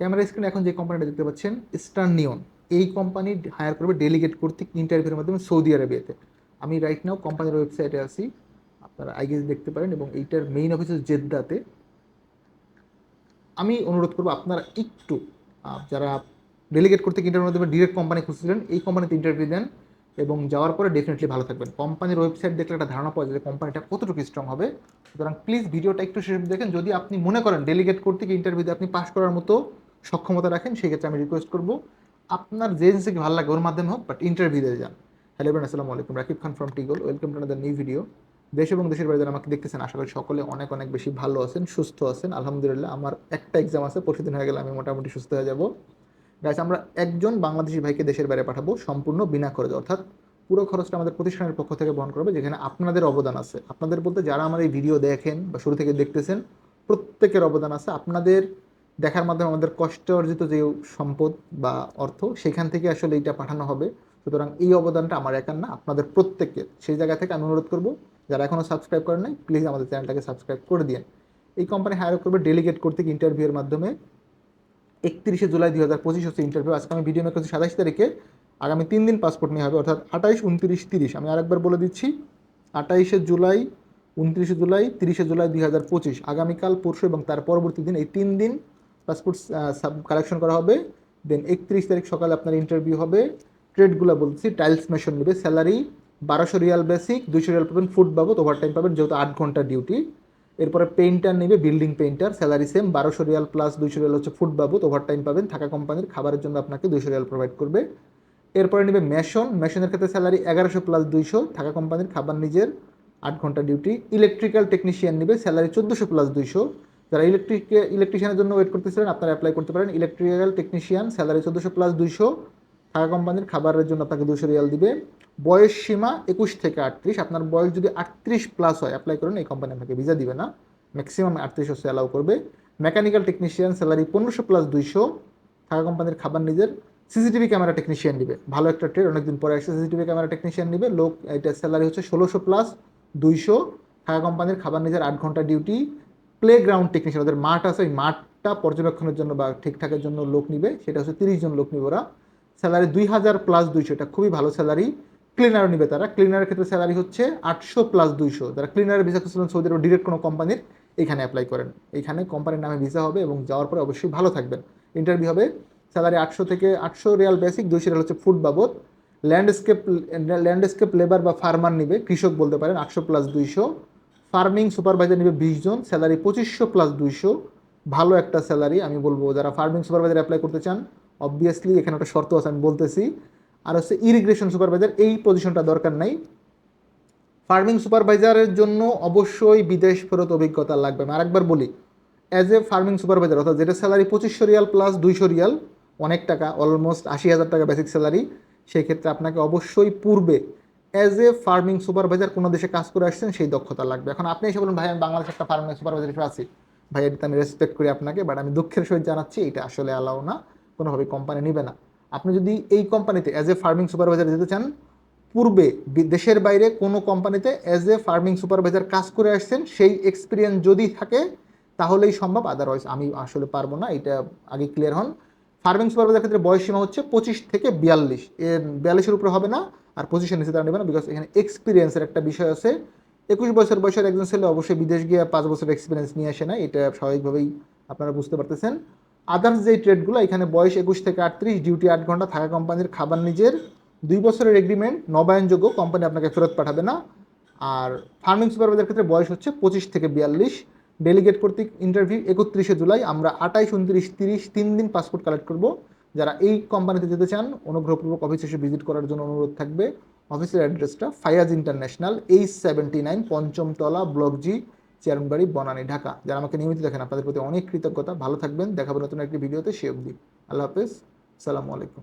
Camera স্ক্রিনে এখন যে কোম্পানিটা দেখতে পাচ্ছেন স্টার নিয়ন এই কোম্পানি হায়ার করবে ডেলিগেট কর্তৃক ইন্টারভিউর মাধ্যমে সৌদি আরবিয়াতে আমি রাইট নাও কোম্পানির ওয়েবসাইটে আসি আপনারা আইগেস দেখতে পারেন এবং এইটার মেইন অফিস জেদ্দাতে। আমি অনুরোধ করব আপনারা একটু যারা ডেলিগেট করতে ইন্টারভিউর মাধ্যমে ডিরেক্ট কোম্পানি খুঁজছিলেন, এই কোম্পানিতে ইন্টারভিউ দেন এবং যাওয়ার পরে ডেফিনেটলি ভালো থাকবেন। কোম্পানির ওয়েবসাইট দেখলে একটা ধারণা পাওয়া যায় কোম্পানিটা কতটুকু স্ট্রং হবে। সুতরাং প্লিজ ভিডিওটা একটু শেষ দেখেন। যদি আপনি মনে করেন ডেলিগেট করতে ইন্টারভিউতে আপনি পাস করার মতো সক্ষমতা রাখেন সেক্ষেত্রে আমি রিকোয়েস্ট করব, আপনার যে এজেন্সিকে ভালো লাগে ওর মাধ্যমে হোক বাট ইন্টারভিউ দিয়ে যান। হ্যালো এবার আসসালামু আলাইকুম। Rakib Khan from টিগল welcome to another new video দেশ এবং দেশের বাইরে যারা আমাকে দেখতেছেন, আশা করি সকলে অনেক অনেক বেশি ভালো আছেন, সুস্থ আছেন। আলহামদুলিল্লাহ, আমার একটা এক্সাম আছে, পরশু দিন হয়ে গেলে আমি মোটামুটি সুস্থ হয়ে যাব। গাইস আমরা একজন বাংলাদেশি ভাইকে দেশের বাইরে পাঠাবো, সম্পূর্ণ বিনা খরচ, অর্থাৎ পুরো খরচটা আমাদের প্রতিষ্ঠানের পক্ষ থেকে বহন করবে যেখানে আপনাদের অবদান আছে। আপনাদের বলতে যারা আমার এই ভিডিও দেখেন বা শুরু থেকে দেখতেছেন, প্রত্যেকের অবদান আছে। আপনাদের দেখার মাধ্যমে আমাদের কষ্ট অর্জিত যে সম্পদ বা অর্থ, সেখান থেকে আসলে এইটা পাঠানো হবে। সুতরাং এই অবদানটা আমার একার না, আপনাদের প্রত্যেকের। সেই জায়গা থেকে আমি অনুরোধ করব, যারা এখনও সাবস্ক্রাইব করেন নাই প্লিজ আমাদের চ্যানেলটাকে সাবস্ক্রাইব করে দিন এই কোম্পানি হায়ার করবে ডেলিগেট করতে ইন্টারভিউয়ের মাধ্যমে একত্রিশে জুলাই দুই হাজার পঁচিশ হচ্ছে ইন্টারভিউ আজকে আমি ভিডিও মেক সাতাশ তারিখে। আগামী তিন দিন পাসপোর্ট নিয়ে হবে, অর্থাৎ আঠাইশ উনত্রিশ তিরিশ। আমি আরেকবার বলে দিচ্ছি, আঠাইশে জুলাই, উনত্রিশে জুলাই, তিরিশে জুলাই দুই হাজার পঁচিশ। আগামীকাল, পরশু এবং তার পরবর্তী দিন, এই তিন দিন পাসপোর্ট সাব, কালেকশন করা হবে। দেন একত্রিশ তারিখ সকালে আপনার ইন্টারভিউ হবে। ট্রেডগুলো বলছি টাইলস মেশন নেবে স্যালারি বারোশো রিয়াল বেসিক দুইশো রিয়াল পাবেন ফুড বাবদ ওভারটাইম পাবেন, যেহেতু আট ঘণ্টা ডিউটি এরপরে পেইন্টার নেবে বিল্ডিং পেইন্টার স্যালারি সেম বারোশো রিয়াল প্লাস দুইশো রিয়াল হচ্ছে ফুড বাবদ ওভারটাইম পাবেন, থাকা কোম্পানির খাবারের জন্য আপনাকে দুশো রিয়াল প্রোভাইড করবে। এরপরে নেবে মেশন মেশনের ক্ষেত্রে স্যালারি এগারোশো প্লাস দুইশো, থাকা কোম্পানির খাবার নিজের, আট ঘণ্টা ডিউটি ইলেকট্রিক্যাল টেকনিশিয়ান নেবে স্যালারি চোদ্দোশো প্লাস দুইশো। যারা ইলেকট্রিক ইলেকট্রিশিয়ানের জন্য ওয়েট করতেছিলেন, আপনারা অ্যাপ্লাই করতে পারেন। ইলেকট্রিক্যাল টেকনিশিয়ান স্যালারি চোদ্দোশো প্লাস দুইশো। থাকা কোম্পানির খাবারের জন্য আপনাকে দুশো রিয়াল দিবে। বয়স সীমা একুশ থেকে আটত্রিশ। আপনার বয়স যদি আটত্রিশ প্লাস হয় অ্যাপ্লাই করুন, এই কোম্পানি আপনাকে ভিসা দিবে না। ম্যাক্সিমাম আটত্রিশ হচ্ছে অ্যালাউ করবে। মেকানিক্যাল টেকনিশিয়ান স্যালারি পনেরোশো প্লাস দুইশো। থাকা কোম্পানির খাবার নিজের সিসিটিভি ক্যামেরা টেকনিশিয়ান নিবে ভালো একটা ট্রেড অনেকদিন পরে আসছে সিসিটিভি ক্যামেরা টেকনিশিয়ান নিবে। লোক এটা স্যালারি হচ্ছে ষোলোশো প্লাস দুইশো। থাকা কোম্পানির খাবার নিজের আট ঘণ্টা ডিউটি প্লে গ্রাউন্ড টেকনিশিয়ান ওদের মাঠ আছে, ওই মাঠটা পর্যবেক্ষণের জন্য বা ঠিকঠাকের জন্য লোক নিবে, সেটা হচ্ছে তিরিশ জন লোক নিবে ওরা। স্যালারি দুই হাজার প্লাস দুইশো, এটা খুবই ভালো স্যালারি ক্লিনারও নিবে তারা। ক্লিনারের ক্ষেত্রে স্যালারি হচ্ছে আটশো প্লাস দুইশো। যারা ক্লিনারের ভিসা খুঁজছিলেন, সৌদি আরব ডিরেক্ট কোনো কোম্পানির এখানে অ্যাপ্লাই করেন। এখানে কোম্পানির নামে ভিসা হবে এবং যাওয়ার পরে অবশ্যই ভালো থাকবেন। ইন্টারভিউ হবে স্যালারি আটশো থেকে আটশো রিয়াল বেসিক দুইশো রিয়াল হচ্ছে ফুড বাবদ। ল্যান্ডস্কেপ ল্যান্ডস্কেপ লেবার বা ফার্মার নিবে, কৃষক বলতে পারেন, আটশো প্লাস দুইশো। ফার্মিং সুপারভাইজার নিবে বিশ জন, স্যালারি পঁচিশশো প্লাস দুইশো। ভালো একটা স্যালারি, আমি বলব, যারা ফার্মিং সুপারভাইজার অ্যাপ্লাই করতে চান অবভিয়াসলি এখানে একটা শর্ত আছে, আমি বলতেছি। আর হচ্ছে ইরিগ্রেশন সুপারভাইজার এই পজিশনটা দরকার নাই। ফার্মিং সুপারভাইজারের জন্য অবশ্যই বিদেশ ফেরত অভিজ্ঞতা লাগবে। আমি আরেকবার বলি অ্যাজ এ ফার্মিং সুপারভাইজার, অর্থাৎ যেটা স্যালারি পঁচিশশো রিয়াল প্লাস দুইশো রিয়াল, অনেক টাকা অলমোস্ট আশি হাজার টাকা বেসিক স্যালারি সেই ক্ষেত্রে আপনাকে অবশ্যই পূর্বে অ্যাজ এ ফার্মিং সুপারভাইজার কোনো দেশে কাজ করে আসছেন, সেই দক্ষতা লাগবে। এখন আপনি এসে বলুন, ভাই, আমি বাংলাদেশে একটা ফার্মিং সুপারভাইজার হিসেবে আছি। ভাই, এটা আমি রেসপেক্ট করি আপনাকে বাট আমি দুঃখের সহিত জানাচ্ছি, এটা আসলে অ্যালাউ না, কোনোভাবে কোম্পানি নেবে না। আপনি যদি এই কোম্পানিতে অ্যাজ এ ফার্মিং সুপারভাইজার যেতে চান, পূর্বে দেশের বাইরে কোনো কোম্পানিতে অ্যাজ এ ফার্মিং সুপারভাইজার কাজ করে আসছেন, সেই এক্সপিরিয়েন্স যদি থাকে, তাহলেই সম্ভব আদারওয়াইজ আমি আসলে পারব না, এটা আগে ক্লিয়ার হন। ফার্মিং সুপারভাইজার ক্ষেত্রে বয়স সীমা হচ্ছে পঁচিশ থেকে বিয়াল্লিশ। এর বিয়াল্লিশের উপরে হবে না আর পঁচিশের নিচে তারা নেবে না বিকজ এখানে এক্সপিরিয়েন্সের একটা বিষয় আছে। একুশ বছর বয়সের একজন ছেলে অবশ্যই বিদেশ গিয়ে পাঁচ বছর এক্সপিরিয়েন্স নিয়ে আসে না, এটা স্বাভাবিকভাবেই আপনারা বুঝতে পারতেছেন। আদার্স যেই ট্রেডগুলো এখানে বয়স একুশ থেকে আটত্রিশ ডিউটি আট ঘণ্টা, থাকা কোম্পানির খাবার নিজের। দুই বছরের এগ্রিমেন্ট নবায়নযোগ্য কোম্পানি আপনাকে ফেরত পাঠাবে না। আর ফার্মিং সুপারভাইজার ক্ষেত্রে বয়স হচ্ছে পঁচিশ থেকে বিয়াল্লিশ। ডেলিগেট কর্তৃক ইন্টারভিউ একত্রিশে জুলাই, আমরা আটাইশ, উনত্রিশ, তিরিশ, তিন দিন পাসপোর্ট কালেক্ট করব। যারা এই কোম্পানিতে যেতে চান, অনুগ্রহপূর্বক অফিস এসে ভিজিট করার জন্য অনুরোধ থাকবে। অফিসের অ্যাড্রেসটা Fayaz international H seventy nine পঞ্চমতলা block G চেয়ারনবাড়ি বনানী, ঢাকা। যারা আমাকে নিয়মিত দেখেন, আপনাদের প্রতি অনেক কৃতজ্ঞতা। ভালো থাকবেন, দেখাবো নতুন একটি ভিডিওতে সে অবধি। আল্লাহ হাফেজ। সালামু আলাইকুম।